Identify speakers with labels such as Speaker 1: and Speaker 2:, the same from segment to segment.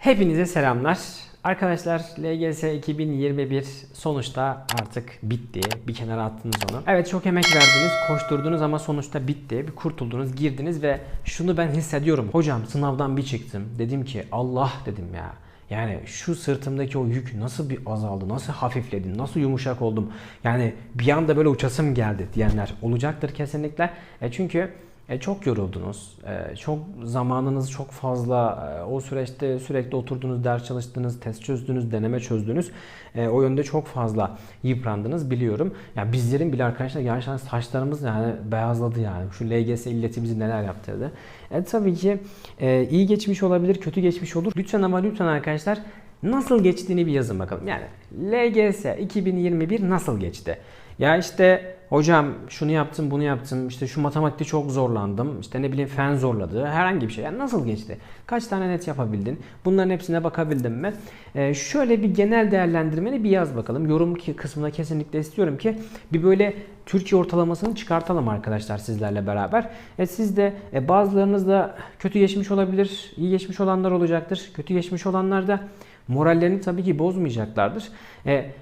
Speaker 1: Hepinize selamlar. Arkadaşlar LGS 2021 sonuçta artık bitti. Bir kenara attınız onu. Evet çok emek verdiniz, koşturdunuz ama sonuçta bitti. Bir kurtuldunuz, girdiniz ve şunu ben hissediyorum. Hocam sınavdan bir çıktım. Dedim ki Allah dedim ya. Yani şu sırtımdaki o yük nasıl bir azaldı, nasıl hafifledi, nasıl yumuşak oldum. Yani bir anda böyle uçasım geldi diyenler olacaktır kesinlikle. E çünkü e, çok yoruldunuz. E, çok zamanınız çok fazla. e, o süreçte sürekli oturdunuz, ders çalıştınız, test çözdünüz, deneme çözdünüz. E, o yönde çok fazla yıprandınız biliyorum. Ya bizlerin bile arkadaşlar gerçekten saçlarımız yani beyazladı yani. Şu LGS illeti bizi neler yaptırdı. E, tabii ki e, iyi geçmiş olabilir, kötü geçmiş olur. Lütfen ama lütfen arkadaşlar nasıl geçtiğini bir yazın bakalım. Yani LGS 2021 nasıl geçti? Ya işte hocam şunu yaptım bunu yaptım işte şu matematikte çok zorlandım işte ne bileyim fen zorladı herhangi bir şey. Yani nasıl geçti? Kaç tane net yapabildin? Bunların hepsine bakabildin mi? Ee, şöyle bir genel değerlendirmeni bir yaz bakalım. Yorum kısmına kesinlikle istiyorum ki bir böyle Türkiye ortalamasını çıkartalım arkadaşlar sizlerle beraber. E, siz de e, bazılarınız da kötü geçmiş olabilir, iyi geçmiş olanlar olacaktır. Kötü geçmiş olanlar da morallerini tabii ki bozmayacaklardır. E, e,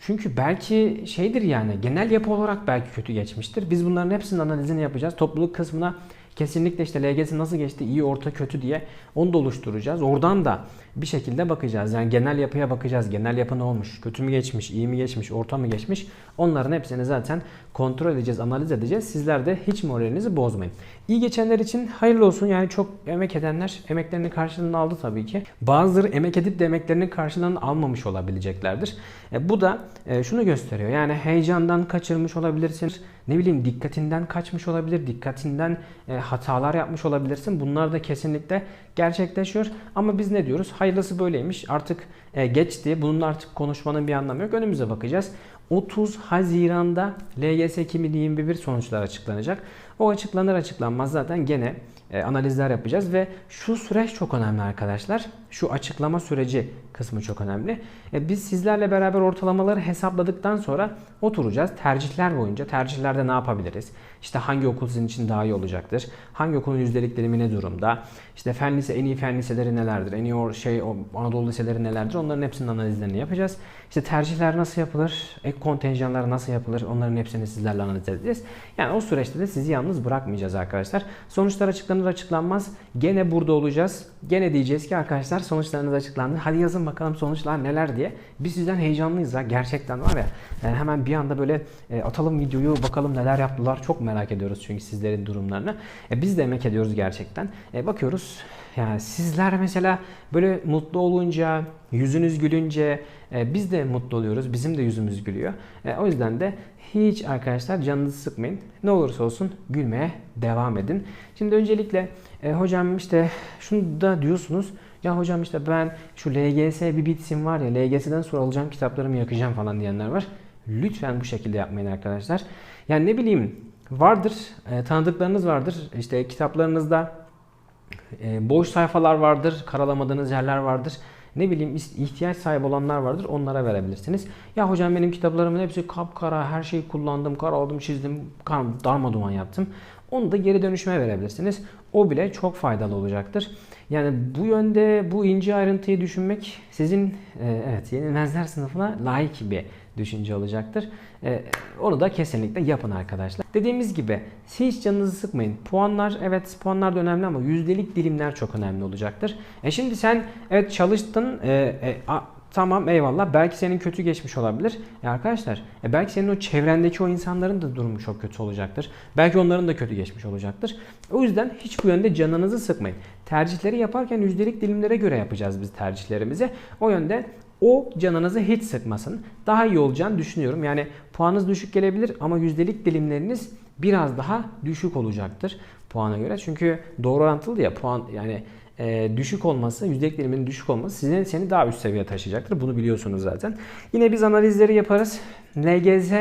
Speaker 1: çünkü belki şeydir yani genel yapı olarak belki kötü geçmiştir. Biz bunların hepsinin analizini yapacağız. Topluluk kısmına kesinlikle işte LGS nasıl geçti, iyi, orta, kötü diye onu da oluşturacağız. Oradan da bir şekilde bakacağız. Yani genel yapıya bakacağız. Genel yapı ne olmuş? Kötü mü geçmiş, iyi mi geçmiş, orta mı geçmiş? Onların hepsini zaten kontrol edeceğiz, analiz edeceğiz. Sizler de hiç moralinizi bozmayın. İyi geçenler için hayırlı olsun. Yani çok emek edenler emeklerinin karşılığını aldı tabii ki. Bazıları emek edip de emeklerinin karşılığını almamış olabileceklerdir. E, bu da e, şunu gösteriyor. Yani heyecandan kaçırmış olabilirsin. Ne bileyim dikkatinden kaçmış olabilir. Dikkatinden e, hatalar yapmış olabilirsin. Bunlar da kesinlikle gerçekleşiyor. Ama biz ne diyoruz? Hayırlısı böyleymiş. Artık e, geçti. Bunun artık konuşmanın bir anlamı yok. Önümüze bakacağız. 30 Haziran'da LGS 2021 sonuçlar açıklanacak. O açıklanır açıklanmaz zaten gene e, analizler yapacağız ve şu süreç çok önemli arkadaşlar. Şu açıklama süreci kısmı çok önemli. E, biz sizlerle beraber ortalamaları hesapladıktan sonra oturacağız. Tercihler boyunca tercihlerde ne yapabiliriz? İşte hangi okul sizin için daha iyi olacaktır? Hangi okulun yüzdelik dilimi ne durumda? İşte fen lise, en iyi fen liseleri nelerdir? En iyi şey Anadolu liseleri nelerdir? Onların hepsinin analizlerini yapacağız. İşte tercihler nasıl yapılır? Ek kontenjanlar nasıl yapılır? Onların hepsini sizlerle analiz edeceğiz. Yani o süreçte de sizi yalnız bırakmayacağız arkadaşlar. Sonuçlar açıklanır açıklanmaz gene burada olacağız. Gene diyeceğiz ki arkadaşlar sonuçlarınız açıklandı. Hadi yazın bakalım sonuçlar neler diye. Biz sizden heyecanlıyız ha. Gerçekten var ya. e, hemen bir anda böyle e, atalım videoyu bakalım neler yaptılar. Çok merak ediyoruz çünkü sizlerin durumlarını. E, biz de emek ediyoruz gerçekten. E, bakıyoruz yani sizler mesela böyle mutlu olunca, yüzünüz gülünce e, biz de mutlu oluyoruz. Bizim de yüzümüz gülüyor. E, o yüzden de hiç arkadaşlar canınızı sıkmayın. Ne olursa olsun gülmeye devam edin. Şimdi öncelikle e, hocam işte şunu da diyorsunuz. Ya hocam işte ben şu LGS bir bitsin var ya LGS'den sonra alacağım kitaplarımı yakacağım falan diyenler var. Lütfen bu şekilde yapmayın arkadaşlar. Yani ne bileyim vardır e, tanıdıklarınız vardır. İşte kitaplarınızda e, boş sayfalar vardır, karalamadığınız yerler vardır. Ne bileyim ihtiyaç sahibi olanlar vardır onlara verebilirsiniz. Ya hocam benim kitaplarımın hepsi kapkara, her şeyi kullandım, karaladım, çizdim, kar- darmaduman yaptım. Onu da geri dönüşüme verebilirsiniz. O bile çok faydalı olacaktır. Yani bu yönde bu ince ayrıntıyı düşünmek sizin e, evet yenilmezler sınıfına layık bir düşünce olacaktır. E, onu da kesinlikle yapın arkadaşlar. Dediğimiz gibi hiç canınızı sıkmayın. Puanlar evet puanlar da önemli ama yüzdelik dilimler çok önemli olacaktır. E şimdi sen evet çalıştın e, e, a- Tamam eyvallah. Belki senin kötü geçmiş olabilir. E arkadaşlar e belki senin o çevrendeki o insanların da durumu çok kötü olacaktır. Belki onların da kötü geçmiş olacaktır. O yüzden hiç bu yönde canınızı sıkmayın. Tercihleri yaparken yüzdelik dilimlere göre yapacağız biz tercihlerimizi. O yönde o canınızı hiç sıkmasın. Daha iyi olacağını düşünüyorum. Yani puanınız düşük gelebilir ama yüzdelik dilimleriniz biraz daha düşük olacaktır puana göre. Çünkü doğru orantılı ya puan yani e, düşük olması, yüzdelik diliminin düşük olması sizi, seni daha üst seviyeye taşıyacaktır. Bunu biliyorsunuz zaten. Yine biz analizleri yaparız. LGS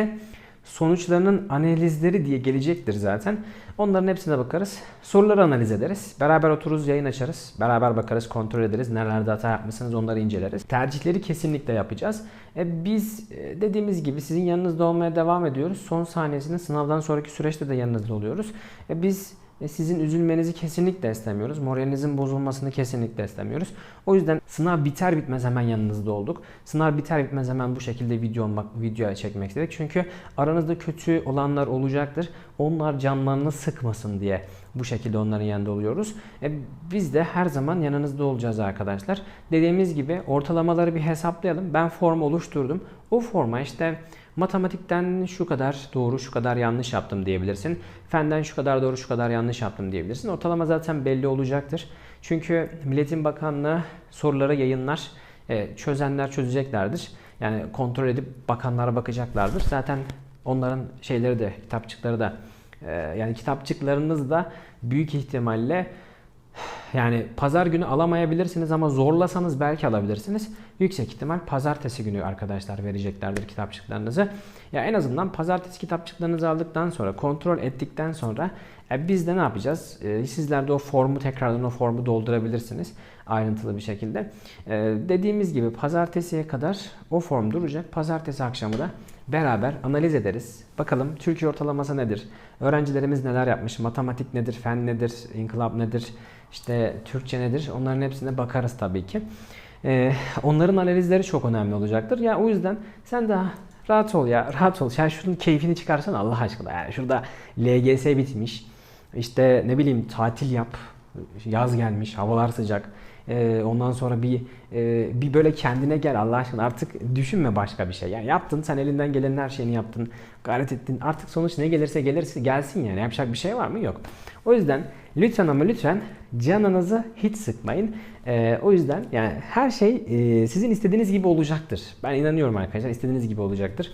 Speaker 1: sonuçlarının analizleri diye gelecektir zaten. Onların hepsine bakarız. Soruları analiz ederiz. Beraber otururuz, yayın açarız. Beraber bakarız, kontrol ederiz. Nerelerde hata yapmışsınız onları inceleriz. Tercihleri kesinlikle yapacağız. E, biz e, dediğimiz gibi sizin yanınızda olmaya devam ediyoruz. Son saniyesinde sınavdan sonraki süreçte de yanınızda oluyoruz. E, biz sizin üzülmenizi kesinlikle istemiyoruz. Moralinizin bozulmasını kesinlikle istemiyoruz. O yüzden sınav biter bitmez hemen yanınızda olduk. Sınav biter bitmez hemen bu şekilde video videoya çekmek istedik. Çünkü aranızda kötü olanlar olacaktır. Onlar canlarını sıkmasın diye bu şekilde onların yanında oluyoruz. E, biz de her zaman yanınızda olacağız arkadaşlar. Dediğimiz gibi ortalamaları bir hesaplayalım. Ben form oluşturdum. O forma işte matematikten şu kadar doğru şu kadar yanlış yaptım diyebilirsin. Fenden şu kadar doğru şu kadar yanlış yaptım diyebilirsin. Ortalama zaten belli olacaktır. Çünkü Milletin Bakanlığı soruları yayınlar. E, çözenler çözeceklerdir. Yani kontrol edip bakanlara bakacaklardır. Zaten onların şeyleri de kitapçıkları da e, yani kitapçıklarınız da büyük ihtimalle yani pazar günü alamayabilirsiniz ama zorlasanız belki alabilirsiniz. Yüksek ihtimal pazartesi günü arkadaşlar vereceklerdir kitapçıklarınızı. Ya en azından pazartesi kitapçıklarınızı aldıktan sonra kontrol ettikten sonra e, biz de ne yapacağız? E, sizler de o formu tekrardan o formu doldurabilirsiniz ayrıntılı bir şekilde. E, dediğimiz gibi pazartesiye kadar o form duracak. Pazartesi akşamı da beraber analiz ederiz. Bakalım Türkiye ortalaması nedir? Öğrencilerimiz neler yapmış? Matematik nedir? Fen nedir? İnkılap nedir? İşte Türkçe nedir? Onların hepsine bakarız tabii ki. Ee, onların analizleri çok önemli olacaktır. Ya o yüzden sen daha rahat ol ya. Rahat ol. Sen şunun keyfini çıkarsana Allah aşkına. Yani şurada LGS bitmiş. İşte ne bileyim tatil yap. Yaz gelmiş. Havalar sıcak. Ee, ondan sonra bir e, bir böyle kendine gel Allah aşkına artık düşünme başka bir şey. Yani yaptın sen elinden gelenin her şeyini yaptın. Gayret ettin. Artık sonuç ne gelirse gelirse gelsin yani. Yapacak bir şey var mı? Yok. O yüzden lütfen ama lütfen canınızı hiç sıkmayın. Ee, o yüzden yani her şey e, sizin istediğiniz gibi olacaktır. Ben inanıyorum arkadaşlar istediğiniz gibi olacaktır.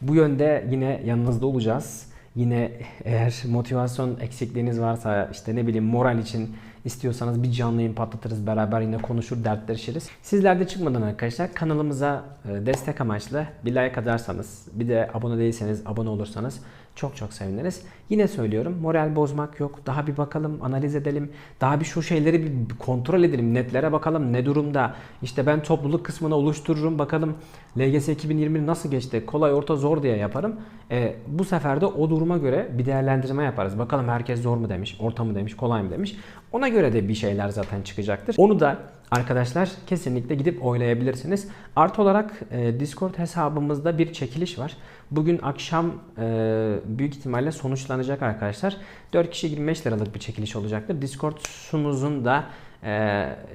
Speaker 1: Bu yönde yine yanınızda olacağız. Yine eğer motivasyon eksikliğiniz varsa işte ne bileyim moral için istiyorsanız bir canlı yayın patlatırız beraber yine konuşur dertleşiriz. Sizler de çıkmadan arkadaşlar kanalımıza e, destek amaçlı bir like atarsanız bir de abone değilseniz abone olursanız çok çok seviniriz. Yine söylüyorum moral bozmak yok. Daha bir bakalım analiz edelim. Daha bir şu şeyleri bir kontrol edelim. Netlere bakalım ne durumda. İşte ben topluluk kısmını oluştururum. Bakalım LGS 2020 nasıl geçti? Kolay orta zor diye yaparım. E, bu sefer de o duruma göre bir değerlendirme yaparız. Bakalım herkes zor mu demiş, orta mı demiş, kolay mı demiş. Ona göre de bir şeyler zaten çıkacaktır. Onu da arkadaşlar kesinlikle gidip oylayabilirsiniz. Artı olarak e, Discord hesabımızda bir çekiliş var. Bugün akşam e, büyük ihtimalle sonuçlanacak arkadaşlar. 4 kişi 25 liralık bir çekiliş olacaktır. Discord sunumuzun da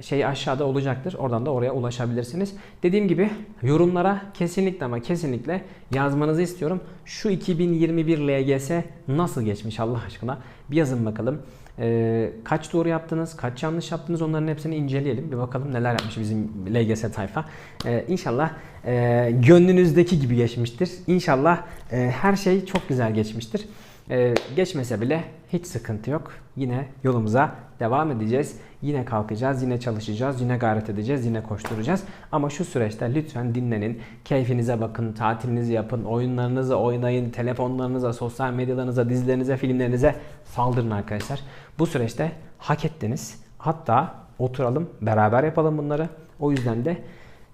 Speaker 1: şey aşağıda olacaktır. Oradan da oraya ulaşabilirsiniz. Dediğim gibi yorumlara kesinlikle ama kesinlikle yazmanızı istiyorum. Şu 2021 LGS nasıl geçmiş Allah aşkına? Bir yazın bakalım. Ee, kaç doğru yaptınız, kaç yanlış yaptınız onların hepsini inceleyelim. Bir bakalım neler yapmış bizim LGS tayfa. Ee, inşallah e, gönlünüzdeki gibi geçmiştir. İnşallah e, her şey çok güzel geçmiştir. Ee, geçmese bile hiç sıkıntı yok. Yine yolumuza devam edeceğiz. Yine kalkacağız, yine çalışacağız, yine gayret edeceğiz, yine koşturacağız. Ama şu süreçte lütfen dinlenin, keyfinize bakın, tatilinizi yapın, oyunlarınızı oynayın, telefonlarınıza, sosyal medyalarınıza, dizilerinize, filmlerinize saldırın arkadaşlar. Bu süreçte hak ettiniz. Hatta oturalım, beraber yapalım bunları. O yüzden de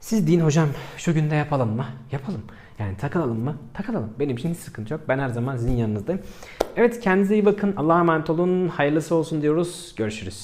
Speaker 1: siz din hocam şu günde yapalım mı? Yapalım. Yani takılalım mı? Takılalım. Benim için hiç sıkıntı yok. Ben her zaman sizin yanınızdayım. Evet kendinize iyi bakın. Allah'a emanet olun. Hayırlısı olsun diyoruz. Görüşürüz.